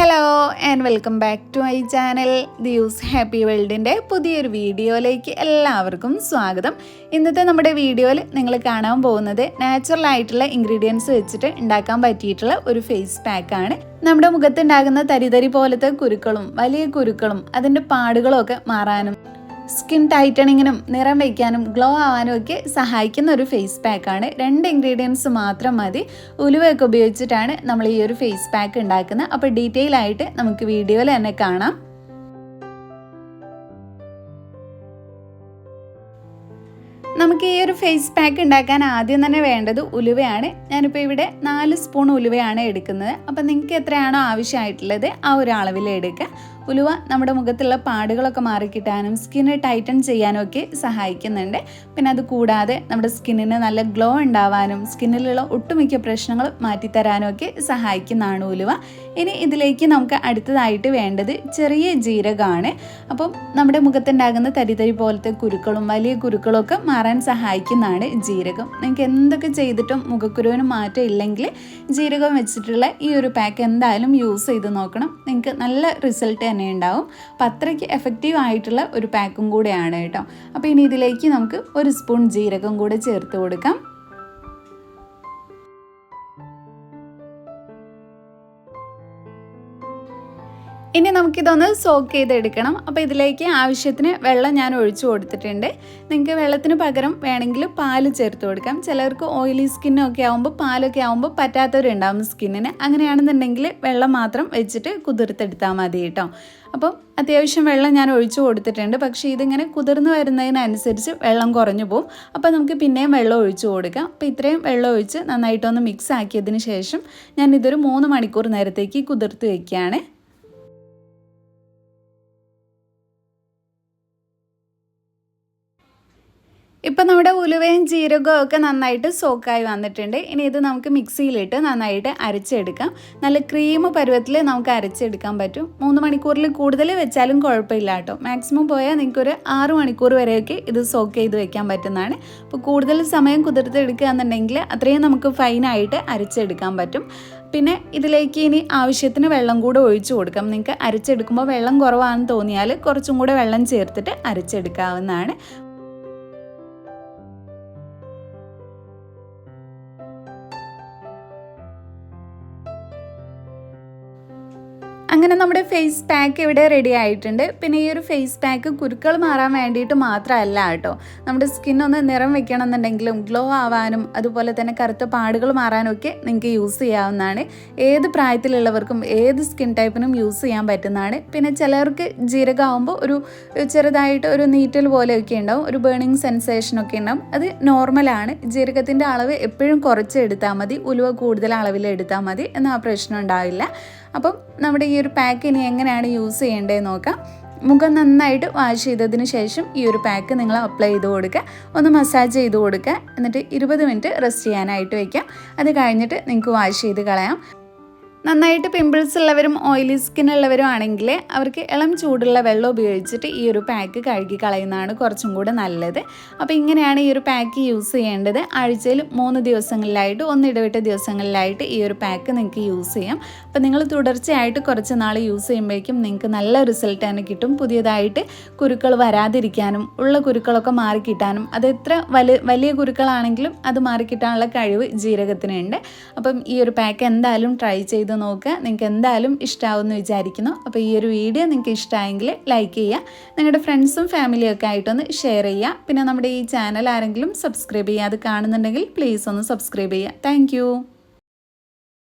Hello and welcome back to my channel use happy വേൾഡിന്റെ പുതിയൊരു വീഡിയോയിലേക്ക് എല്ലാവർക്കും സ്വാഗതം. ഇന്നത്തെ നമ്മുടെ വീഡിയോയിൽ നിങ്ങൾ കാണാൻ പോകുന്നത് നാച്ചുറൽ ആയിട്ടുള്ള ഇൻഗ്രീഡിയൻസ് വെച്ചിട്ട് ഉണ്ടാക്കാൻ പറ്റിയിട്ടുള്ള ഒരു ഫേസ് പാക്കാണ് നമ്മുടെ മുഖത്തുണ്ടാകുന്ന തരിതരി പോലത്തെ കുരുക്കളും വലിയ കുരുക്കളും അതിന്റെ പാടുകളും ഒക്കെ മാറാനും സ്കിൻ ടൈറ്റണിങ്ങിനും നിറം വയ്ക്കാനും ഗ്ലോ ആവാനും ഒക്കെ സഹായിക്കുന്ന ഒരു ഫേസ് പാക്കാണ് രണ്ട് ഇൻഗ്രീഡിയൻസ് മാത്രം മതി. ഉലുവയൊക്കെ ഉപയോഗിച്ചിട്ടാണ് നമ്മൾ ഈ ഒരു ഫേസ് പാക്ക് ഉണ്ടാക്കുന്നത്. അപ്പോൾ ഡീറ്റെയിൽ ആയിട്ട് നമുക്ക് വീഡിയോയിൽ തന്നെ കാണാം. നമുക്ക് ഈ ഒരു ഫേസ് പാക്ക് ഉണ്ടാക്കാൻ ആദ്യം തന്നെ വേണ്ടത് ഉലുവയാണ്. ഞാനിപ്പോൾ ഇവിടെ നാല് സ്പൂൺ ഉലുവയാണ് എടുക്കുന്നത്. അപ്പം നിങ്ങൾക്ക് എത്രയാണോ ആവശ്യമായിട്ടുള്ളത് ആ ഒരു അളവിൽ എടുക്കുക. ഉലുവ നമ്മുടെ മുഖത്തുള്ള പാടുകളൊക്കെ മാറിക്കിട്ടാനും സ്കിന്ന് ടൈറ്റൺ ചെയ്യാനും ഒക്കെ സഹായിക്കുന്നുണ്ട്. പിന്നെ അത് കൂടാതെ നമ്മുടെ സ്കിന്നിന് നല്ല ഗ്ലോ ഉണ്ടാവാനും സ്കിന്നിലുള്ള ഒട്ടുമിക്ക പ്രശ്നങ്ങൾ മാറ്റിത്തരാനും ഒക്കെ സഹായിക്കുന്നതാണ് ഉലുവ. ഇനി ഇതിലേക്ക് നമുക്ക് അടുത്തതായിട്ട് വേണ്ടത് ചെറിയ ജീരകമാണ്. അപ്പം നമ്മുടെ മുഖത്തുണ്ടാകുന്ന തരിതരി പോലത്തെ കുരുക്കളും വലിയ കുരുക്കളും ഒക്കെ മാറാൻ സഹായിക്കുന്നതാണ് ജീരകം. നിങ്ങൾക്ക് എന്തൊക്കെ ചെയ്തിട്ടും മുഖക്കുരുവിന് മാറ്റം ഇല്ലെങ്കിൽ ജീരകം വെച്ചിട്ടുള്ള ഈ ഒരു പാക്ക് എന്തായാലും യൂസ് ചെയ്ത് നോക്കണം. നിങ്ങൾക്ക് നല്ല റിസൾട്ട് തന്നെ ഉണ്ടാവും. അപ്പം അത്രയ്ക്ക് എഫക്റ്റീവ് ആയിട്ടുള്ള ഒരു പാക്കും കൂടെയാണ് കേട്ടോ. അപ്പോൾ ഇനി ഇതിലേക്ക് നമുക്ക് ഒരു സ്പൂൺ ജീരകം കൂടെ ചേർത്ത് കൊടുക്കാം. ഇനി നമുക്കിതൊന്ന് സോക്ക് ചെയ്തെടുക്കണം. അപ്പോൾ ഇതിലേക്ക് ആവശ്യത്തിന് വെള്ളം ഞാൻ ഒഴിച്ചു കൊടുത്തിട്ടുണ്ട്. നിങ്ങൾക്ക് വെള്ളത്തിന് പകരം വേണമെങ്കിൽ പാൽ ചേർത്ത് കൊടുക്കാം. ചിലർക്ക് ഓയിലി സ്കിന്നൊക്കെ ആകുമ്പോൾ പാലൊക്കെ ആകുമ്പോൾ പറ്റാത്തവരുണ്ടാവും സ്കിന്നിന് അങ്ങനെയാണെന്നുണ്ടെങ്കിൽ വെള്ളം മാത്രം വെച്ചിട്ട് കുതിർത്തെടുത്താൽ മതി കേട്ടോ. അപ്പം അത്യാവശ്യം വെള്ളം ഞാൻ ഒഴിച്ചു കൊടുത്തിട്ടുണ്ട്. പക്ഷേ ഇതിങ്ങനെ കുതിർന്ന് വരുന്നതിനനുസരിച്ച് വെള്ളം കുറഞ്ഞു പോകും അപ്പോൾ നമുക്ക് പിന്നെയും വെള്ളം ഒഴിച്ചു കൊടുക്കാം. അപ്പോൾ ഇത്രയും വെള്ളം ഒഴിച്ച് നന്നായിട്ടൊന്ന് മിക്സ് ആക്കിയതിന് ശേഷം ഞാൻ ഇതൊരു മൂന്ന് മണിക്കൂർ നേരത്തേക്ക് കുതിർത്ത് വയ്ക്കുകയാണ് ഇപ്പം നമ്മുടെ ഉലുവയും ജീരകവും ഒക്കെ നന്നായിട്ട് സോക്കായി വന്നിട്ടുണ്ട്. ഇനി ഇത് നമുക്ക് മിക്സിയിലിട്ട് നന്നായിട്ട് അരച്ചെടുക്കാം. നല്ല ക്രീം പരുവത്തിൽ നമുക്ക് അരച്ചെടുക്കാൻ പറ്റും. മൂന്ന് മണിക്കൂറിൽ കൂടുതൽ വെച്ചാലും കുഴപ്പമില്ല കേട്ടോ. മാക്സിമം പോയാൽ നിങ്ങൾക്കൊരു ആറ് മണിക്കൂർ വരെയൊക്കെ ഇത് സോക്ക് ചെയ്ത് വെക്കാൻ പറ്റുന്നതാണ്. അപ്പോൾ കൂടുതൽ സമയം കുതിർത്തെടുക്കുക എന്നുണ്ടെങ്കിൽ അത്രയും നമുക്ക് ഫൈനായിട്ട് അരച്ചെടുക്കാൻ പറ്റും. പിന്നെ ഇതിലേക്ക് ഇനി ആവശ്യത്തിന് വെള്ളം കൂടെ ഒഴിച്ചു കൊടുക്കാം. നിങ്ങൾക്ക് അരച്ചെടുക്കുമ്പോൾ വെള്ളം കുറവാണെന്ന് തോന്നിയാൽ കുറച്ചും കൂടെ വെള്ളം ചേർത്തിട്ട് അരച്ചെടുക്കാവുന്നതാണ്. അങ്ങനെ നമ്മുടെ ഫേസ് പാക്ക് ഇവിടെ റെഡി ആയിട്ടുണ്ട്. പിന്നെ ഈ ഒരു ഫേസ് പാക്ക് കുരുക്കൾ മാറാൻ വേണ്ടിയിട്ട് മാത്രമല്ല കേട്ടോ. നമ്മുടെ സ്കിൻ ഒന്ന് നിറം വെക്കണം എന്നുണ്ടെങ്കിലും ഗ്ലോ ആവാനും അതുപോലെ തന്നെ കറുത്ത പാടുകൾ മാറാനും ഒക്കെ നിങ്ങൾക്ക് യൂസ് ചെയ്യാവുന്നതാണ്. ഏത് പ്രായത്തിലുള്ളവർക്കും ഏത് സ്കിൻ ടൈപ്പിനും യൂസ് ചെയ്യാൻ പറ്റുന്നതാണ്. പിന്നെ ചിലർക്ക് ജീരകമാകുമ്പോൾ ഒരു ചെറുതായിട്ട് ഒരു നീറ്റൽ പോലെയൊക്കെ ഉണ്ടാവും. ഒരു ബേണിങ് സെൻസേഷൻ ഒക്കെ ഉണ്ടാവും. അത് നോർമലാണ് ജീരകത്തിന്റെ അളവ് എപ്പോഴും കുറച്ച് എടുത്താൽ മതി. ഉലുവ കൂടുതൽ അളവിൽ എടുത്താൽ മതി. എന്നാൽ പ്രശ്നം ഉണ്ടാവില്ല. അപ്പം നമ്മുടെ ഈ ഒരു പാക്ക് ഇനി എങ്ങനെയാണ് യൂസ് ചെയ്യേണ്ടതെന്ന് നോക്കാം. മുഖം നന്നായിട്ട് വാഷ് ചെയ്തതിന് ശേഷം ഈ ഒരു പാക്ക് നിങ്ങൾ അപ്ലൈ ചെയ്ത് കൊടുക്കുക. ഒന്ന് മസാജ് ചെയ്ത് കൊടുക്കുക. എന്നിട്ട് ഇരുപത് മിനിറ്റ് റെസ്റ്റ് ചെയ്യാനായിട്ട് വയ്ക്കാം അത് കഴിഞ്ഞിട്ട് നിങ്ങൾക്ക് വാഷ് ചെയ്ത് കളയാം. നന്നായിട്ട് പിമ്പിൾസ് ഉള്ളവരും ഓയിലി സ്കിൻ ഉള്ളവരും ആണെങ്കിൽ അവർക്ക് ഇളം ചൂടുള്ള വെള്ളം ഉപയോഗിച്ചിട്ട് ഈ ഒരു പാക്ക് കഴുകി കളയുന്നതാണ് കുറച്ചും കൂടെ നല്ലത്. അപ്പോൾ ഇങ്ങനെയാണ് ഈ ഒരു പാക്ക് യൂസ് ചെയ്യേണ്ടത്. ആഴ്ചയിൽ മൂന്ന് ദിവസങ്ങളിലായിട്ട് ഒന്നിടവിട്ട ദിവസങ്ങളിലായിട്ട് ഈ ഒരു പാക്ക് നിങ്ങൾക്ക് യൂസ് ചെയ്യാം. അപ്പോൾ നിങ്ങൾ തുടർച്ചയായിട്ട് കുറച്ച് നാൾ യൂസ് ചെയ്യുമ്പോഴേക്കും നിങ്ങൾക്ക് നല്ല റിസൾട്ട് തന്നെ കിട്ടും. പുതിയതായിട്ട് കുരുക്കൾ വരാതിരിക്കാനും ഉള്ള കുരുക്കളൊക്കെ മാറിക്കിട്ടാനും അത് എത്ര വലിയ വലിയ കുരുക്കളാണെങ്കിലും അത് മാറിക്കിട്ടാനുള്ള കഴിവ് ജീരകത്തിനുണ്ട്. അപ്പം ഈ ഒരു പാക്ക് എന്തായാലും ട്രൈ ചെയ്ത് ചെയ്ത് നോക്കുക. നിങ്ങൾക്ക് എന്തായാലും ഇഷ്ടമാവുമെന്ന് വിചാരിക്കുന്നു. അപ്പോൾ ഈ ഒരു വീഡിയോ നിങ്ങൾക്ക് ഇഷ്ടമായെങ്കിൽ ലൈക്ക് ചെയ്യുക. നിങ്ങളുടെ ഫ്രണ്ട്സും ഫാമിലിയും ഒക്കെ ആയിട്ടൊന്ന് ഷെയർ ചെയ്യുക. പിന്നെ നമ്മുടെ ഈ ചാനൽ ആരെങ്കിലും സബ്സ്ക്രൈബ് ചെയ്യുക അത് കാണുന്നുണ്ടെങ്കിൽ പ്ലീസ് ഒന്ന് സബ്സ്ക്രൈബ് ചെയ്യുക. താങ്ക്